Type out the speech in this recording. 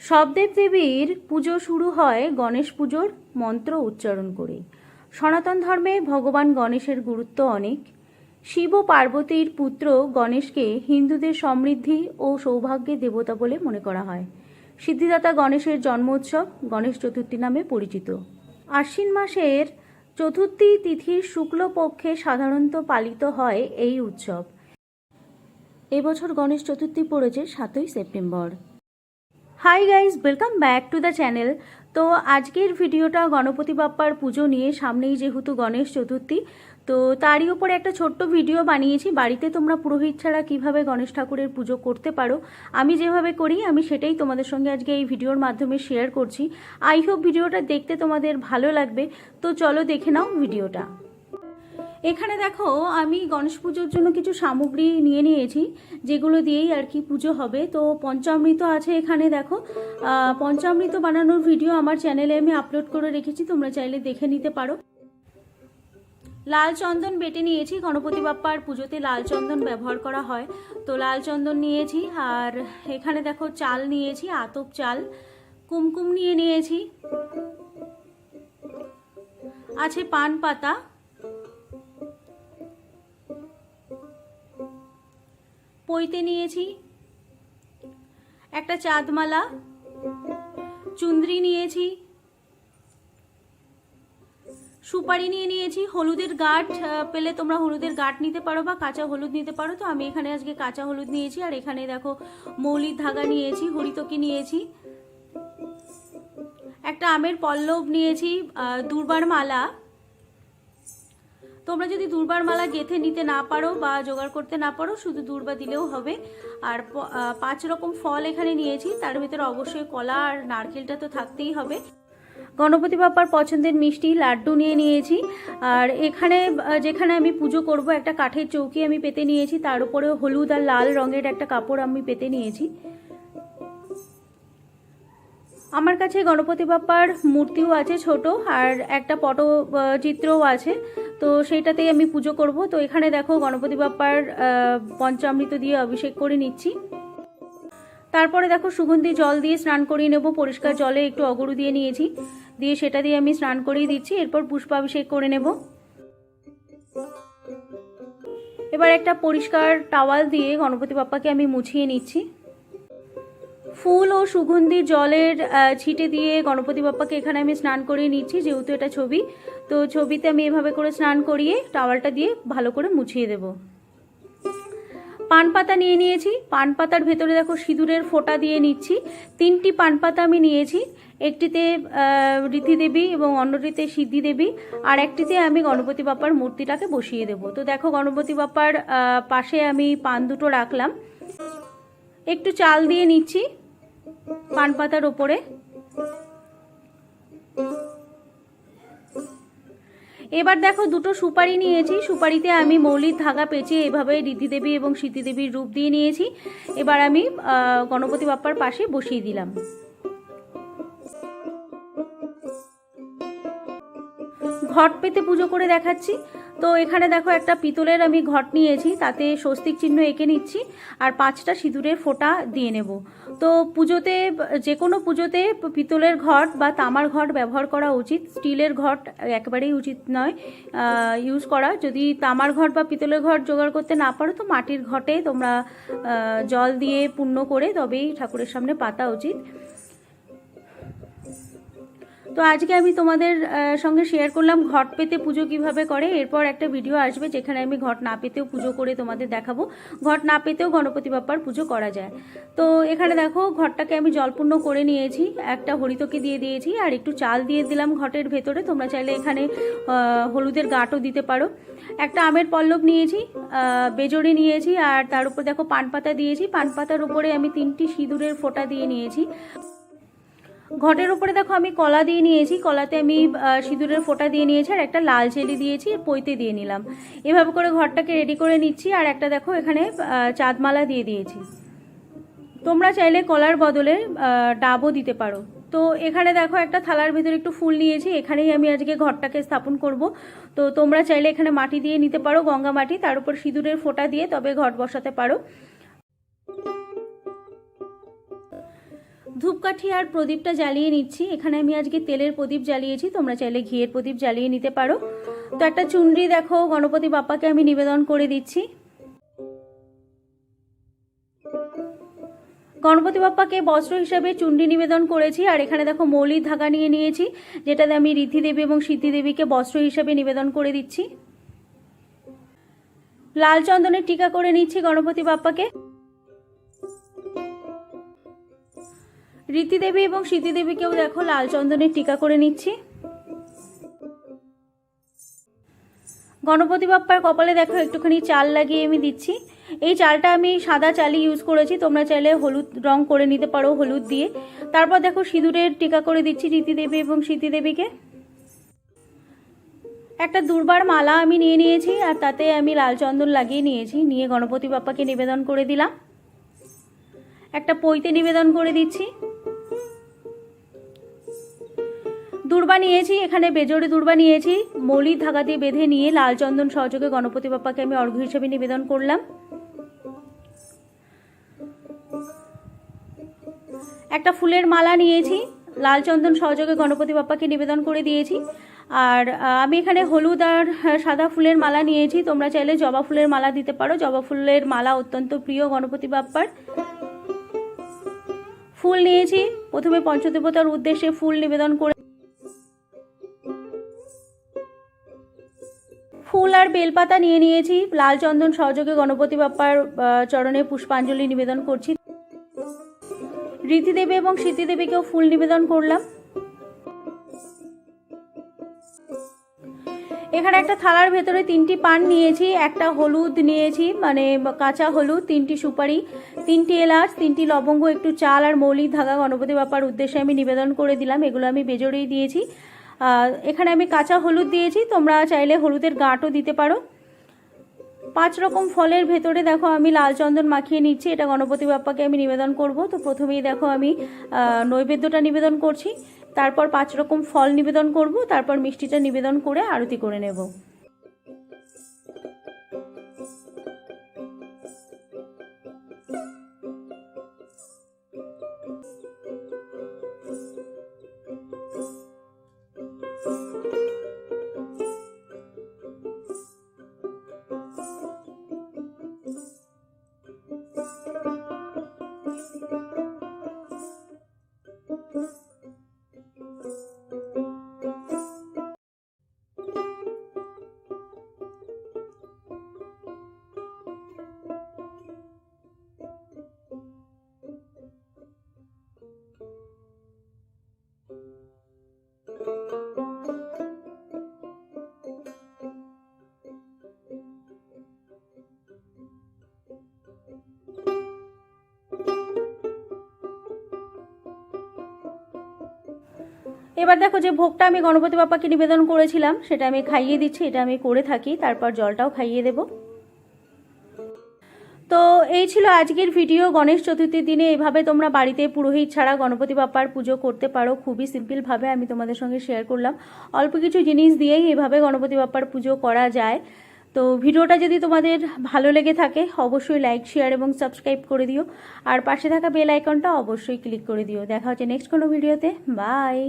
সব দেবদেবীর পুজো শুরু হয় গণেশ পুজোর মন্ত্র উচ্চারণ করে। সনাতন ধর্মে ভগবান গণেশের গুরুত্ব অনেক। শিব পার্বতীর পুত্র গণেশকে হিন্দুদের সমৃদ্ধি ও সৌভাগ্যের দেবতা বলে মনে করা হয়। সিদ্ধিদাতা গণেশের জন্ম উৎসব গণেশ চতুর্থী নামে পরিচিত। আশ্বিন মাসের চতুর্থী তিথির শুক্লপক্ষে সাধারণত পালিত হয় এই উৎসব। এবছর গণেশ চতুর্থী পড়েছে সাতই September. Hi guys welcome back to the channel তো আজকের ভিডিওটা গণপতি বাপ্পার পুজো নিয়ে সামনেই যেহেতু গণেশ চতুর্থী তো তারই উপরে একটা ছোট্ট ভিডিও বানিয়েছি। বাড়িতে তোমরা পুরোহিত ছাড়া কীভাবে গণেশ ঠাকুরের পুজো করতে পারো, আমি যেভাবে করি, আমি সেটাই তোমাদের সঙ্গে আজকে এই ভিডিওর মাধ্যমে শেয়ার করছি। আই হোপ ভিডিওটা দেখতে তোমাদের ভালো লাগবে। তো চলো দেখে নাও ভিডিওটা এখানে দেখো, আমি গণেশ পুজোর জন্য কিছু সামগ্রী নিয়ে নিয়েছি, যেগুলো দিয়েই আর কি পুজো হবে। তো পঞ্চামৃত আছে এখানে দেখো। পঞ্চামৃত বানানোর ভিডিও আমার চ্যানেলে আমি আপলোড করে রেখেছি, তোমরা চাইলে দেখে নিতে পারো। লাল চন্দন বেটে নিয়েছি, গণপতি বাপ্পার পুজোতে লাল চন্দন ব্যবহার করা হয়। তো লাল চন্দন নিয়েছি, আর এখানে দেখো চাল নিয়েছি, আতপ চাল, কুমকুম নিয়ে নিয়েছি। আছে পান পাতা। পইতে নিয়েছি। একটা চাঁদমালা। চুন্দ্রি নিয়েছি। সুপারি নিয়ে নিয়েছি হলুদের আহ, পেলে তোমরা হলুদের গাঁট নিতে পারো বা কাঁচা হলুদ নিতে পারো। তো আমি এখানে আজকে কাঁচা হলুদ নিয়েছি আর এখানে দেখো মৌলির ধাগা নিয়েছি হরিতকি নিয়েছি। একটা আমের পল্লব নিয়েছি দুর্বার মালা। তোমরা যদি দুর্বার মালা গেথে নিতে না পারো বা জোগাড় করতে না পারো শুধু দুর্বা দিলেও হবে। আর পাঁচ রকম ফল এখানে নিয়েছি তার ভিতরে অবশ্যই কলা আর নারকেলটা তো থাকতেই হবে। গণপতি বাপ্পার পছন্দের মিষ্টি লাড্ডু নিয়ে নিয়েছি। আর এখানে, যেখানে আমি পুজো করব, একটা কাঠের চৌকি আমি পেতে নিয়েছি। তার উপরে হলুদ আর লাল রঙের একটা কাপড় আমি পেতে নিয়েছি। আমার কাছে গণপতি বাপ্পার মূর্তিও আছে ছোট, আর একটা পটচিত্রও আছে। তো সেইটাতেই আমি পুজো করব। তো এখানে দেখো গণপতি বাপ্পার পঞ্চামৃত দিয়ে অভিষেক করে নিচ্ছি। তারপরে দেখো সুগন্ধি জল দিয়ে স্নান করিয়ে নেব। পরিষ্কার জলে একটু অগরু দিয়ে নিয়েছি। দিয়ে সেটা দিয়ে আমি স্নান করিয়ে দিচ্ছি, এরপর পুষ্পাভিষেক করে নেব। এবার একটা পরিষ্কার টাওয়াল দিয়ে গণপতি বাপ্পাকে আমি মুছিয়ে নিচ্ছি। ফুল ও সুগন্ধি জলের ছিটে দিয়ে গণপতি বাপ্পাকে এখানে আমি স্নান করিয়ে নিচ্ছি, যেহেতু এটা ছবি। তো ছবিতে আমি এভাবে করে স্নান করিয়ে টাওয়ালটা দিয়ে ভালো করে মুছিয়ে দেব। পান পাতা নিয়ে নিয়েছি। পান পাতার ভেতরে দেখো সিঁদুরের ফোঁটা দিয়ে নিচ্ছি। তিনটি পান পাতা আমি নিয়েছি। একটিতে আহ, ঋদ্ধি দেবী এবং অন্যটিতে সিদ্ধি দেবী। আর একটিতে আমি গণপতি বাপ্পার মূর্তিটাকে বসিয়ে দেব। তো দেখো গণপতি বাপ্পার পাশে আমি পান দুটো রাখলাম। একটু চাল দিয়ে নিচ্ছি পান পাতার ওপরে। এবার দেখো দুটো সুপারি নিয়েছি। সুপারিতে আমি মৌলিক ধাগা পেঁচে এভাবে ঋদ্ধি দেবী এবং সিদ্ধি দেবীর রূপ দিয়ে নিয়েছি। এবার আমি গণপতি বাপ্পার পাশে বসিয়ে দিলাম। ঘট পেতে পুজো করে দেখাচ্ছি। তো এখানে দেখো একটা পিতলের আমি ঘট নিয়েছি, তাতে স্বস্তিক চিহ্ন এঁকে নিচ্ছি আর পাঁচটা সিঁদুরের ফোঁটা দিয়ে নেব। তো পুজোতে, যে কোনো পুজোতে পিতলের ঘট বা তামার ঘট ব্যবহার করা উচিত। স্টিলের ঘট একেবারেই উচিত নয় ইউজ করা। যদি তামার ঘট বা পিতলের ঘট জোগাড় করতে না পারো, তো মাটির ঘটে তোমরা জল দিয়ে পূর্ণ করে তবেই ঠাকুরের সামনে পাতা উচিত। তো আজকে আমি তোমাদের সঙ্গে শেয়ার করলাম ঘট পেতে পুজো কীভাবে করে। এরপর একটা ভিডিও আসবে যেখানে আমি ঘট না পেতেও পুজো করে তোমাদের দেখাবো। ঘট না পেতেও গণপতি বাপ্পার পুজো করা যায়। তো এখানে দেখো ঘরটাকে আমি জলপূর্ণ করে নিয়েছি। একটা হরিতকে দিয়ে দিয়েছি আর একটু চাল দিয়ে দিলাম ঘটের ভেতরে। তোমরা চাইলে এখানে হলুদের গাঁটও দিতে পারো। একটা আমের পল্লব নিয়েছি বেজড়ি নিয়েছি আর তার উপর দেখো পান পাতা দিয়েছি। পান পাতার উপরে আমি তিনটি সিঁদুরের ফোঁটা দিয়ে নিয়েছি। ঘটের উপরে দেখো আমি কলা দিয়ে নিয়েছি, কলাতে আমি সিঁদুরের ফোঁটা দিয়ে নিয়েছি আর একটা লাল চেলি দিয়েছি পইতে দিয়ে নিলাম। এভাবে করে ঘরটাকে রেডি করে নিচ্ছি আর একটা দেখো এখানে চাঁদমালা দিয়ে দিয়েছি। তোমরা চাইলে কলার বদলে ডাবও দিতে পারো। তো এখানে দেখো একটা থালার ভিতরে একটু ফুল নিয়েছি, এখানেই আমি আজকে ঘরটাকে স্থাপন করব। তো তোমরা চাইলে এখানে মাটি দিয়ে নিতে পারো, গঙ্গা মাটি, তার উপর সিঁদুরের ফোঁটা দিয়ে তবে ঘট বসাতে পারো। ধূপকাঠি আর প্রদীপটা জ্বালিয়ে নিচ্ছি। এখানে আমি আজকে তেলের প্রদীপ জ্বালিয়েছি, তোমরা চাইলে ঘিয়ের প্রদীপ জ্বালিয়ে নিতে পারো। তো একটা চুনরি দেখো, গণপতি বাপ্পাকে আমি নিবেদন করে দিচ্ছি। গণপতি বাপ্পাকে বস্ত্র হিসাবে চুন্ডি নিবেদন করেছি, আর এখানে দেখো মৌলির ধাগা নিয়ে নিয়েছি, যেটাতে আমি ঋদ্ধি দেবী এবং সিদ্ধি দেবীকে বস্ত্র হিসাবে নিবেদন করে দিচ্ছি। লাল চন্দনের টিকা করে নিচ্ছি গণপতি বাপ্পাকে। রীতি দেবী এবং সিদ্ধি দেবীকেও দেখো, লাল চন্দনের টিকা করে নিচ্ছি। গণপতি বাপ্পার কপালে দেখো, একটুখানি চাল লাগিয়ে আমি দিচ্ছি। এই চালটা আমি সাদা চালই ইউজ করেছি, তোমরা চাইলে হলুদ রং করে নিতে পারো, হলুদ দিয়ে। তারপর দেখো, সিঁদুরের টিকা করে দিচ্ছি রীতি দেবী এবং সিদ্ধি দেবীকে একটা দুর্বার মালা আমি নিয়ে নিয়েছি, আর তাতে আমি লাল চন্দন লাগিয়ে নিয়েছি। নিয়ে গণপতি বাপ্পাকে নিবেদন করে দিলাম। একটা পৈতে নিবেদন করে দিচ্ছি। দুর্বা নিয়েছি, এখানে বেজোড়ে দুর্বা নিয়েছি। মৌলির ধাগা দিয়ে বেঁধে নিয়ে লাল চন্দন সহযোগে গণপতি বাপ্পাকে আমি অর্ঘ্য হিসেবে নিবেদন করলাম। একটা ফুলের মালা নিয়েছি, লাল চন্দন সহযোগে গণপতি বাপ্পাকে নিবেদন করে দিয়েছি। আর আমি এখানে হলুদ আর সাদা ফুলের মালা নিয়েছি। তোমরা চাইলে জবা ফুলের মালা দিতে পারো। জবা ফুলের মালা অত্যন্ত প্রিয় গণপতি বাপ্পার। ফুল নিয়েছি। প্রথমে পঞ্চদেবতার উদ্দেশ্যে ফুল নিবেদন করে ফুল আর বেলপাতা নিয়ে নিয়েছি। লাল চন্দন সহযোগে গণপতি বাপ্পার চরণে পুষ্পাঞ্জলি নিবেদন করছি। রীতিদেবী এবং স্মৃতি দেবীকেও ফুল নিবেদন করলাম। এখানে একটা থালার ভেতরে তিনটি পান নিয়েছি, একটা হলুদ নিয়েছি মানে কাঁচা হলুদ, তিনটি সুপারি, তিনটি এলাচ, তিনটি লবঙ্গ, একটু চাল আর মৌলিক ধাগা গণপতি বাপ্পার উদ্দেশ্যে আমি নিবেদন করে দিলাম। এগুলো আমি বেজড়েই দিয়েছি। এখানে আমি কাঁচা হলুদ দিয়েছি, তোমরা চাইলে হলুদের গাঁটও দিতে পারো। পাঁচ রকম ফলের ভেতরে দেখো, আমি লাল চন্দন মাখিয়ে নিচ্ছি, এটা গণপতি বাপ্পাকে আমি নিবেদন করব। তো প্রথমেই দেখো আমি নৈবেদ্যটা নিবেদন করছি, তারপর পাঁচ রকম ফল নিবেদন করব, তারপর মিষ্টিটা নিবেদন করে আরতি করে নেব। এবার দেখো যে ভোগটা আমি গণপতি বাপ্পাকে নিবেদন করেছিলাম, সেটা আমি খাইয়ে দিচ্ছি, এটা আমি করে থাকি, তারপর জলটাও খাইয়ে দেব। তো এই ছিল আজকের ভিডিও, গণেশ চতুর্থীর দিনে এভাবে তোমরা বাড়িতে পুরোহিত ছাড়া গণপতি বাপ্পার পুজো করতে পারো, খুবই সিম্পলভাবে আমি তোমাদের সঙ্গে শেয়ার করলাম। অল্প কিছু জিনিস দিয়েই এভাবে গণপতি বাপ্পার পুজো করা যায়। তো ভিডিওটা যদি তোমাদের ভালো লেগে থাকে, অবশ্যই লাইক, শেয়ার এবং সাবস্ক্রাইব করে দিও। আর পাশে থাকা বেল আইকনটা অবশ্যই ক্লিক করে দিও। দেখা হচ্ছে নেক্সট কোনো ভিডিওতে। বাই!